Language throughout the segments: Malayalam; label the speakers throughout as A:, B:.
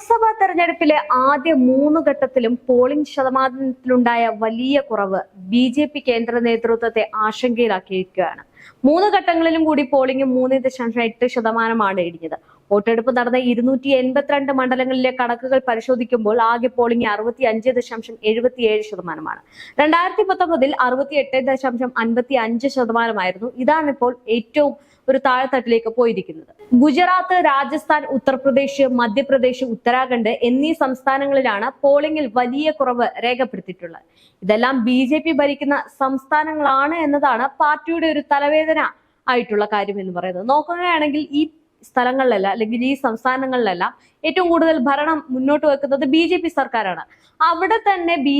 A: ലോക്സഭാ തെരഞ്ഞെടുപ്പിലെ ആദ്യ മൂന്ന് ഘട്ടത്തിലും പോളിംഗ് ശതമാനത്തിലുണ്ടായ വലിയ കുറവ് ബി ജെ പി കേന്ദ്ര നേതൃത്വത്തെ ആശങ്കയിലാക്കിയിരിക്കുകയാണ്. മൂന്ന് ഘട്ടങ്ങളിലും കൂടി പോളിംഗ് മൂന്ന് ദശാംശം എട്ട് ശതമാനമാണ് ഇടിഞ്ഞത്. വോട്ടെടുപ്പ് നടന്ന ഇരുന്നൂറ്റി എൺപത്തിരണ്ട് മണ്ഡലങ്ങളിലെ കണക്കുകൾ പരിശോധിക്കുമ്പോൾ ആകെ പോളിംഗ് അറുപത്തി അഞ്ച് ദശാംശം എഴുപത്തിയേഴ് ശതമാനമാണ്. രണ്ടായിരത്തി പത്തൊമ്പതിൽ അറുപത്തി എട്ട് ദശാംശം അൻപത്തി അഞ്ച് ശതമാനമായിരുന്നു. ഇതാണിപ്പോൾ ഏറ്റവും ഒരു താഴെത്തട്ടിലേക്ക് പോയിരിക്കുന്നത്. ഗുജറാത്ത് രാജസ്ഥാൻ ഉത്തർപ്രദേശ് മധ്യപ്രദേശ് ഉത്തരാഖണ്ഡ് എന്നീ സംസ്ഥാനങ്ങളിലാണ് പോളിംഗിൽ വലിയ കുറവ് രേഖപ്പെടുത്തിയിട്ടുള്ളത്. ഇതെല്ലാം ബി ഭരിക്കുന്ന സംസ്ഥാനങ്ങളാണ് എന്നതാണ് പാർട്ടിയുടെ ഒരു തലവേദന ആയിട്ടുള്ള കാര്യം എന്ന് പറയുന്നത്. നോക്കുകയാണെങ്കിൽ ഈ സ്ഥലങ്ങളിലല്ല അല്ലെങ്കിൽ ഈ സംസ്ഥാനങ്ങളിലെല്ലാം ഏറ്റവും കൂടുതൽ ഭരണം മുന്നോട്ട് വെക്കുന്നത് ബി സർക്കാരാണ്. അവിടെ തന്നെ ബി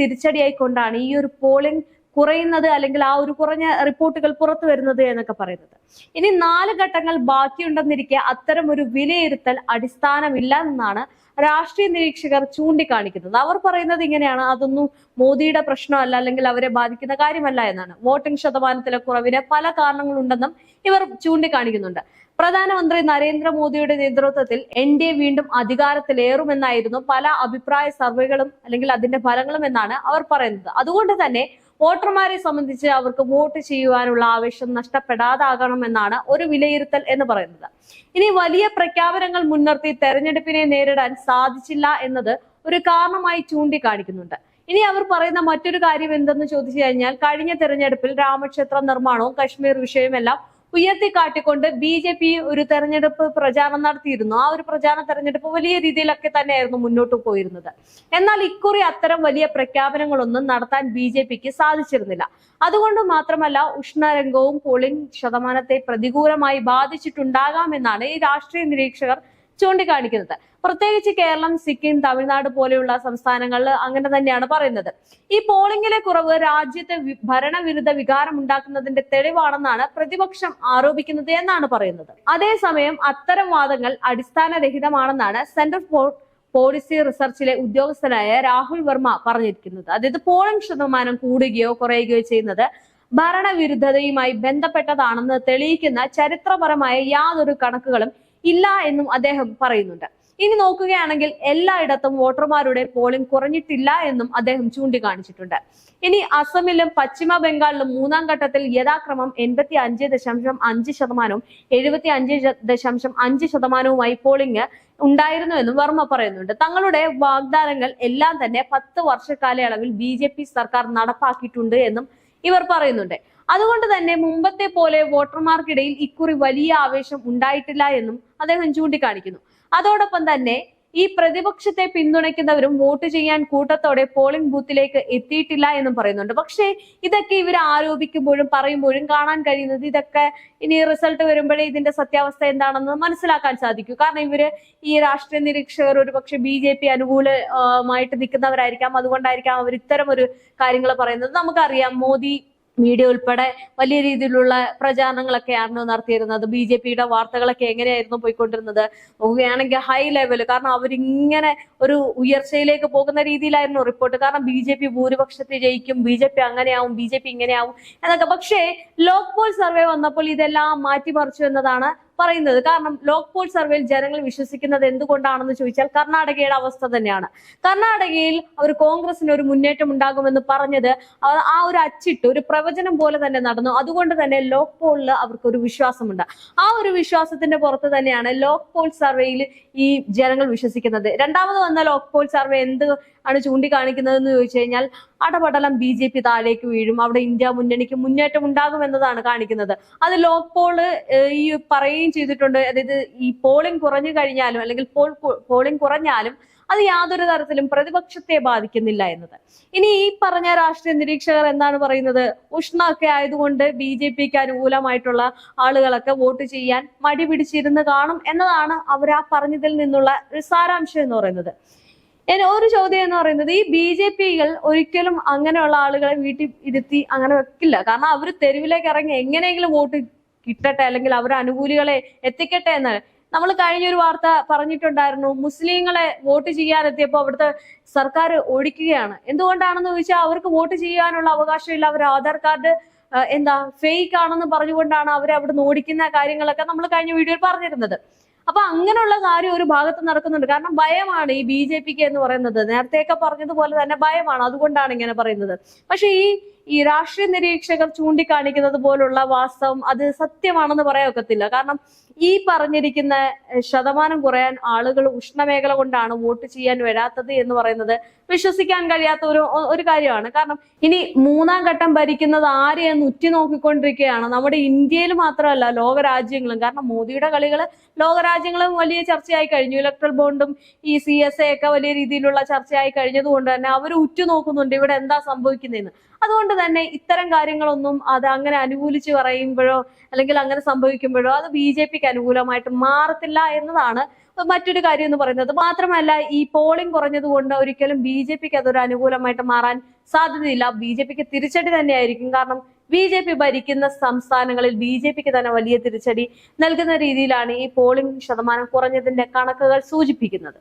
A: തിരിച്ചടിയായിക്കൊണ്ടാണ് ഈ ഒരു പോളിംഗ് കുറയുന്നത് അല്ലെങ്കിൽ ആ ഒരു കുറഞ്ഞ റിപ്പോർട്ടുകൾ പുറത്തു വരുന്നത് എന്നൊക്കെ പറയുന്നത്. ഇനി നാല് ഘട്ടങ്ങൾ ബാക്കിയുണ്ടെന്നിരിക്കെ അത്തരം ഒരു വിലയിരുത്തൽ അടിസ്ഥാനമില്ല എന്നാണ് രാഷ്ട്രീയ നിരീക്ഷകർ ചൂണ്ടിക്കാണിക്കുന്നത്. അവർ പറയുന്നത് ഇങ്ങനെയാണ് അതൊന്നും മോദിയുടെ പ്രശ്നമല്ല അല്ലെങ്കിൽ അവരെ ബാധിക്കുന്ന കാര്യമല്ല എന്നാണ്. വോട്ടിംഗ് ശതമാനത്തിലെ കുറവിന് പല കാരണങ്ങളുണ്ടെന്നും ഇവർ ചൂണ്ടിക്കാണിക്കുന്നുണ്ട്. പ്രധാനമന്ത്രി നരേന്ദ്രമോദിയുടെ നേതൃത്വത്തിൽ എൻ ഡി എ വീണ്ടും അധികാരത്തിലേറുമെന്നായിരുന്നു പല അഭിപ്രായ സർവേകളും അല്ലെങ്കിൽ അതിന്റെ ഫലങ്ങളും എന്നാണ് അവർ പറയുന്നത്. അതുകൊണ്ട് തന്നെ വോട്ടർമാരെ സംബന്ധിച്ച് അവർക്ക് വോട്ട് ചെയ്യുവാനുള്ള ആവേശം നഷ്ടപ്പെടാതാകണമെന്നാണ് ഒരു വിലയിരുത്തൽ എന്ന് പറയുന്നത്. ഇനി വലിയ പ്രഖ്യാപനങ്ങൾ മുൻനിർത്തി തെരഞ്ഞെടുപ്പിനെ നേരിടാൻ സാധിച്ചില്ല എന്നത് ഒരു കാരണമായി ചൂണ്ടിക്കാണിക്കുന്നുണ്ട്. ഇനി അവർ പറയുന്ന മറ്റൊരു കാര്യം എന്തെന്ന് ചോദിച്ചു കഴിഞ്ഞാൽ കഴിഞ്ഞ തെരഞ്ഞെടുപ്പിൽ രാമക്ഷേത്ര നിർമ്മാണവും കശ്മീർ വിഷയവുമെല്ലാം ഉയർത്തിക്കാട്ടിക്കൊണ്ട് ബി ജെ പി ഒരു തെരഞ്ഞെടുപ്പ് പ്രചാരണം നടത്തിയിരുന്നു. ആ ഒരു പ്രചാരണ തെരഞ്ഞെടുപ്പ് വലിയ രീതിയിലൊക്കെ തന്നെയായിരുന്നു മുന്നോട്ട് പോയിരുന്നത്. എന്നാൽ ഇക്കുറി അത്തരം വലിയ പ്രഖ്യാപനങ്ങളൊന്നും നടത്താൻ ബി സാധിച്ചിരുന്നില്ല. അതുകൊണ്ട് മാത്രമല്ല ഉഷ്ണരംഗവും പോളിംഗ് ശതമാനത്തെ പ്രതികൂലമായി ബാധിച്ചിട്ടുണ്ടാകാമെന്നാണ് ഈ രാഷ്ട്രീയ നിരീക്ഷകർ ചൂണ്ടിക്കാണിക്കുന്നത്. പ്രത്യേകിച്ച് കേരളം സിക്കിം തമിഴ്നാട് പോലെയുള്ള സംസ്ഥാനങ്ങളിൽ അങ്ങനെ തന്നെയാണ് പറയുന്നത്. ഈ പോളിംഗിലെ കുറവ് രാജ്യത്തെ ഭരണവിരുദ്ധ വികാരം ഉണ്ടാക്കുന്നതിന്റെ തെളിവാണെന്നാണ് പ്രതിപക്ഷം ആരോപിക്കുന്നത് എന്നാണ് പറയുന്നത്. അതേസമയം അത്തരം വാദങ്ങൾ അടിസ്ഥാനരഹിതമാണെന്നാണ് സെന്റർ ഫോർ പോളിസി റിസർച്ചിലെ ഉദ്യോഗസ്ഥനായ രാഹുൽ വർമ്മ പറഞ്ഞിരിക്കുന്നത്. അതായത് പോളിംഗ് ശതമാനം കൂടുകയോ കുറയുകയോ ചെയ്യുന്നത് ഭരണവിരുദ്ധതയുമായി ബന്ധപ്പെട്ടതാണെന്ന് തെളിയിക്കുന്ന ചരിത്രപരമായ യാതൊരു കണക്കുകളും ഇല്ല എന്നും അദ്ദേഹം പറയുന്നുണ്ട്. ഇനി നോക്കുകയാണെങ്കിൽ എല്ലായിടത്തും വോട്ടർമാരുടെ പോളിംഗ് കുറഞ്ഞിട്ടില്ല എന്നും അദ്ദേഹം ചൂണ്ടിക്കാണിച്ചിട്ടുണ്ട്. ഇനി അസമിലും പശ്ചിമ ബംഗാളിലും മൂന്നാം ഘട്ടത്തിൽ യഥാക്രമം എൺപത്തി അഞ്ച് ദശാംശം അഞ്ച് ശതമാനവും എഴുപത്തി അഞ്ച് ദശാംശം അഞ്ച് ശതമാനവുമായി പോളിംഗ് ഉണ്ടായിരുന്നു എന്നും വർമ്മ പറയുന്നുണ്ട്. തങ്ങളുടെ വാഗ്ദാനങ്ങൾ എല്ലാം തന്നെ പത്ത് വർഷ കാലയളവിൽ ബി സർക്കാർ നടപ്പാക്കിയിട്ടുണ്ട് എന്നും ഇവർ പറയുന്നുണ്ട്. അതുകൊണ്ട് തന്നെ മുമ്പത്തെ പോലെ വോട്ടർമാർക്കിടയിൽ ഇക്കുറി വലിയ ആവേശം ഉണ്ടായിട്ടില്ല എന്നും അദ്ദേഹം ചൂണ്ടിക്കാണിക്കുന്നു. അതോടൊപ്പം തന്നെ ഈ പ്രതിപക്ഷത്തെ പിന്തുണയ്ക്കുന്നവരും വോട്ട് ചെയ്യാൻ കൂട്ടത്തോടെ പോളിംഗ് ബൂത്തിലേക്ക് എത്തിയിട്ടില്ല എന്നും പറയുന്നുണ്ട്. പക്ഷേ ഇതൊക്കെ ഇവർ ആരോപിക്കുമ്പോഴും പറയുമ്പോഴും കാണാൻ കഴിയുന്നത് ഇതൊക്കെ ഇനി റിസൾട്ട് വരുമ്പോഴേ ഇതിന്റെ സത്യാവസ്ഥ എന്താണെന്ന് മനസ്സിലാക്കാൻ സാധിക്കൂ. കാരണം ഇവർ ഈ രാഷ്ട്രീയ നിരീക്ഷകർ ഒരു പക്ഷെ ബി ജെ പി അനുകൂലമായിട്ട് നിൽക്കുന്നവരായിരിക്കാം. അതുകൊണ്ടായിരിക്കാം അവർ ഇത്തരം ഒരു കാര്യങ്ങൾ പറയുന്നത്. നമുക്കറിയാം മോദി മീഡിയ ഉൾപ്പെടെ വലിയ രീതിയിലുള്ള പ്രചാരണങ്ങളൊക്കെയാണ് നടത്തിയിരുന്നത്. ബി ജെ പിയുടെ വാർത്തകളൊക്കെ എങ്ങനെയായിരുന്നു പോയിക്കൊണ്ടിരുന്നത്? നോക്കുകയാണെങ്കിൽ ഹൈ ലെവൽ കാരണം അവരിങ്ങനെ ഒരു ഉയർച്ചയിലേക്ക് പോകുന്ന രീതിയിലായിരുന്നു റിപ്പോർട്ട് കാരണം ബി ജെ പി ഭൂരിപക്ഷത്തെ ജയിക്കും ബി ജെ പി അങ്ങനെയാവും ബി ജെ പി ഇങ്ങനെയാവും എന്നൊക്കെ. പക്ഷേ ലോക്പോൾ സർവേ വന്നപ്പോൾ ഇതെല്ലാം മാറ്റിമറിച്ചു എന്നതാണ് പറയുന്നത്. കാരണം ലോക് പോൾ സർവേയിൽ ജനങ്ങൾ വിശ്വസിക്കുന്നത് എന്തുകൊണ്ടാണെന്ന് ചോദിച്ചാൽ കർണാടകയുടെ അവസ്ഥ തന്നെയാണ്. കർണാടകയിൽ അവർ കോൺഗ്രസിന് ഒരു മുന്നേറ്റം ഉണ്ടാകുമെന്ന് പറഞ്ഞത് ആ ഒരു അച്ചിട്ട് ഒരു പ്രവചനം പോലെ തന്നെ നടന്നു. അതുകൊണ്ട് തന്നെ ലോക് പോളിൽ അവർക്ക് ഒരു വിശ്വാസമുണ്ട്. ആ ഒരു വിശ്വാസത്തിന്റെ പുറത്ത് തന്നെയാണ് ലോക് പോൾ സർവേയിൽ ഈ ജനങ്ങൾ വിശ്വസിക്കുന്നത്. രണ്ടാമത് വന്ന ലോക് പോൾ സർവേ എന്ത് ആണ് ചൂണ്ടിക്കാണിക്കുന്നത് എന്ന് ചോദിച്ചു കഴിഞ്ഞാൽ അടപടലം ബി ജെ പി താഴേക്ക് വീഴും. അവിടെ ഇന്ത്യ മുന്നണിക്ക് മുന്നേറ്റം ഉണ്ടാകുമെന്നതാണ് കാണിക്കുന്നത്. അത് ലോക് പോൾ ഈ ഈ പറയുകയും ചെയ്തിട്ടുണ്ട്. അതായത് ഈ പോളിംഗ് കുറഞ്ഞു കഴിഞ്ഞാലും അല്ലെങ്കിൽ പോൾ പോളിംഗ് കുറഞ്ഞാലും അത് യാതൊരു തരത്തിലും പ്രതിപക്ഷത്തെ ബാധിക്കുന്നില്ല എന്നത്. ഇനി ഈ പറഞ്ഞ രാഷ്ട്രീയ നിരീക്ഷകർ എന്താണ് പറയുന്നത്? ഉഷ്ണമൊക്കെ ആയതുകൊണ്ട് ബി ജെ പിക്ക് അനുകൂലമായിട്ടുള്ള ആളുകളൊക്കെ വോട്ട് ചെയ്യാൻ മടി പിടിച്ചിരുന്ന് കാണും എന്നതാണ് അവർ ആ പറഞ്ഞതിൽ നിന്നുള്ള ഒരു സാരാംശം എന്ന് പറയുന്നത്. ഒരു ചോദ്യം എന്ന് പറയുന്നത് ഈ ബി ജെ പികൾ ഒരിക്കലും അങ്ങനെയുള്ള ആളുകളെ വീട്ടിൽ ഇരുത്തി അങ്ങനെ വെക്കില്ല. കാരണം അവർ തെരുവിലേക്ക് ഇറങ്ങി എങ്ങനെയെങ്കിലും വോട്ട് കിട്ടട്ടെ അല്ലെങ്കിൽ അവരുടെ അനുകൂലികളെ എത്തിക്കട്ടെ എന്നാണ് നമ്മൾ കഴിഞ്ഞ ഒരു വാർത്ത പറഞ്ഞിട്ടുണ്ടായിരുന്നു മുസ്ലിങ്ങളെ വോട്ട് ചെയ്യാനെത്തിയപ്പോൾ അവിടുത്തെ സർക്കാർ ഓടിക്കുകയാണ്. എന്തുകൊണ്ടാണെന്ന് ചോദിച്ചാൽ അവർക്ക് വോട്ട് ചെയ്യാനുള്ള അവകാശമില്ല. അവർ ആധാർ കാർഡ് എന്താ ഫേക്ക് ആണെന്ന് പറഞ്ഞുകൊണ്ടാണ് അവരെ അവിടെ ഓടിക്കുന്ന കാര്യങ്ങളൊക്കെ നമ്മൾ കഴിഞ്ഞ വീഡിയോയിൽ പറഞ്ഞിരുന്നത്. അപ്പൊ അങ്ങനെയുള്ള കാര്യം ഒരു ഭാഗത്ത് നടക്കുന്നുണ്ട്. കാരണം ഭയമാണ് ഈ ബി ജെ പിക്ക് എന്ന് പറയുന്നത്. നേരത്തെയൊക്കെ പറഞ്ഞതുപോലെ തന്നെ ഭയമാണ്. അതുകൊണ്ടാണ് ഇങ്ങനെ പറയുന്നത്. പക്ഷെ ഈ ഈ രാഷ്ട്രീയ നിരീക്ഷകർ ചൂണ്ടിക്കാണിക്കുന്നത് പോലുള്ള വാസ്തവം അത് സത്യമാണെന്ന് പറയാൻ ഒക്കത്തില്ല കാരണം ഈ പറഞ്ഞിരിക്കുന്ന ശതമാനം കുറയാൻ ആളുകൾ ഉഷ്ണമേഖല കൊണ്ടാണ് വോട്ട് ചെയ്യാൻ വരാത്തത് എന്ന് പറയുന്നത് വിശ്വസിക്കാൻ കഴിയാത്ത ഒരു ഒരു കാര്യമാണ്. കാരണം ഇനി മൂന്നാം ഘട്ടം ഭരിക്കുന്നത് ആരെയെന്ന് ഉറ്റുനോക്കിക്കൊണ്ടിരിക്കുകയാണ് നമ്മുടെ ഇന്ത്യയിൽ മാത്രമല്ല ലോകരാജ്യങ്ങളും. കാരണം മോദിയുടെ കളികൾ ലോകരാജ്യങ്ങളും വലിയ ചർച്ചയായി കഴിഞ്ഞു. ഇലക്ട്രൽ ബോണ്ടും ഈ സി എസ് എ ഒക്കെ വലിയ രീതിയിലുള്ള ചർച്ചയായി കഴിഞ്ഞതുകൊണ്ട് തന്നെ അവർ ഉറ്റുനോക്കുന്നുണ്ട്. ഇവിടെ എന്താ സംഭവിക്കുന്നതെന്ന്. അതുകൊണ്ട് തന്നെ ഇത്തരം കാര്യങ്ങളൊന്നും അത് അങ്ങനെ അനുകൂലിച്ച് പറയുമ്പോഴോ അല്ലെങ്കിൽ അങ്ങനെ സംഭവിക്കുമ്പോഴോ അത് ബി ജെ പിക്ക് അനുകൂലമായിട്ട് മാറത്തില്ല എന്നതാണ് മറ്റൊരു കാര്യം എന്ന് പറയുന്നത്. മാത്രമല്ല ഈ പോളിംഗ് കുറഞ്ഞതുകൊണ്ട് ഒരിക്കലും ബി ജെ പിക്ക് അതൊരു അനുകൂലമായിട്ട് മാറാൻ സാധ്യതയില്ല. ബി ജെ പിക്ക് തിരിച്ചടി തന്നെയായിരിക്കും. കാരണം ബി ജെ പി ഭരിക്കുന്ന സംസ്ഥാനങ്ങളിൽ ബി ജെ പിക്ക് തന്നെ വലിയ തിരിച്ചടി നൽകുന്ന രീതിയിലാണ് ഈ പോളിംഗ് ശതമാനം കുറഞ്ഞതിന്റെ കണക്കുകൾ സൂചിപ്പിക്കുന്നത്.